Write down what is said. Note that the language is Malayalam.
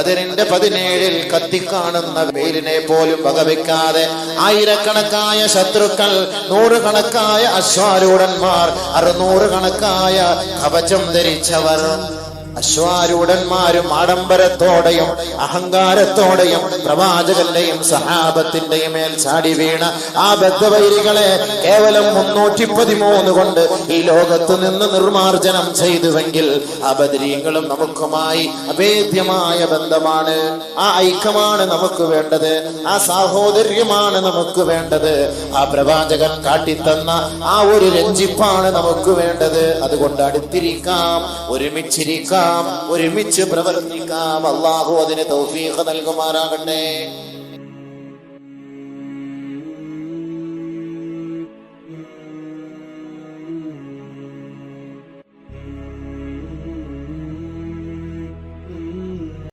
ബദറിന്റെ പതിനേഴിൽ കത്തിക്കാണുന്ന വെയിലിനെ പോലും വകവെക്കാതെ ആയിരക്കണക്കായ ശത്രുക്കൾ നൂറുകണക്കായ അശ്വാരൂഢന്മാർ അറുനൂറ് കണക്കായ കവചം ധരിച്ചവർ. അശ്വാരൂഢന്മാരും ആഡംബരത്തോടെയും അഹങ്കാരത്തോടെയും പ്രവാചകന്റെയും സഹാബത്തിന്റെയും മേൽ ചാടി വീണ ആ ബദ്ധവൈരികളെ കേവലം മുന്നൂറ്റി പതിമൂന്ന് കൊണ്ട് ഈ ലോകത്ത് നിന്ന് നിർമാർജനം ചെയ്തുവെങ്കിൽ ആ ബദരീങ്ങളും നമുക്കുമായി അഭേദ്യമായ ബന്ധമാണ്. ആ ഐക്യമാണ് നമുക്ക് വേണ്ടത്. ആ സാഹോദര്യമാണ് നമുക്ക് വേണ്ടത്. ആ പ്രവാചകൻ കാട്ടിത്തന്ന ആ ഒരു രഞ്ജിപ്പാണ് നമുക്ക് വേണ്ടത്. അതുകൊണ്ട് അടുത്തിരിക്കാം ഒരുമിച്ചിരിക്കാം. ഒരുമിച്ച് പ്രവർത്തിക്കാം. അള്ളാഹു അതിന് തൗഫീഖ നൽകുമാറാകട്ടെ.